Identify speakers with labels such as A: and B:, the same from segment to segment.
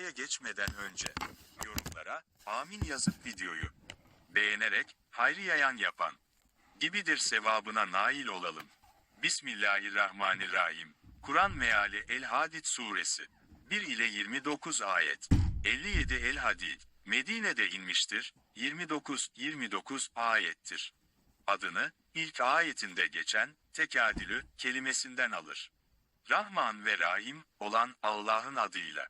A: Duaya geçmeden önce yorumlara amin yazıp videoyu beğenerek hayrı yayan yapan gibidir sevabına nail olalım. Bismillahirrahmanirrahim. Kur'an meali El Hadid suresi 1 ile 29 ayet. 57 El Hadid Medine'de inmiştir. 29-29 ayettir. Adını ilk ayetinde geçen tekadülü kelimesinden alır. Rahman ve Rahim olan Allah'ın adıyla.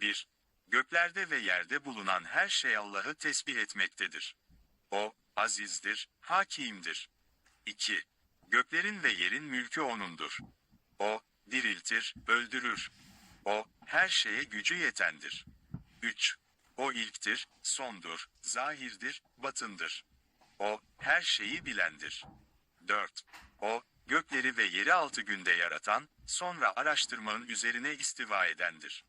A: 1. Göklerde ve yerde bulunan her şey Allah'ı tesbih etmektedir. O, azizdir, hakimdir. 2. Göklerin ve yerin mülkü O'nundur. O, diriltir, öldürür. O, her şeye gücü yetendir. 3. O ilktir, sondur, zahirdir, batındır. O, her şeyi bilendir. 4. O, gökleri ve yeri altı günde yaratan, sonra araştırmanın üzerine istiva edendir.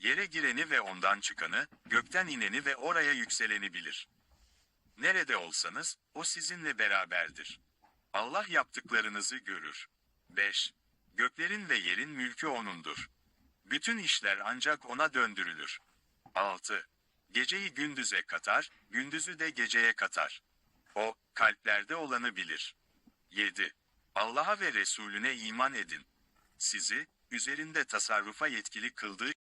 A: Yere gireni ve ondan çıkanı, gökten ineni ve oraya yükseleni bilir. Nerede olsanız, o sizinle beraberdir. Allah yaptıklarınızı görür. 5. Göklerin ve yerin mülkü O'nundur. Bütün işler ancak O'na döndürülür. 6. Geceyi gündüze katar, gündüzü de geceye katar. O, kalplerde olanı bilir. 7. Allah'a ve Resulüne iman edin. Sizi, üzerinde tasarrufa yetkili kıldığı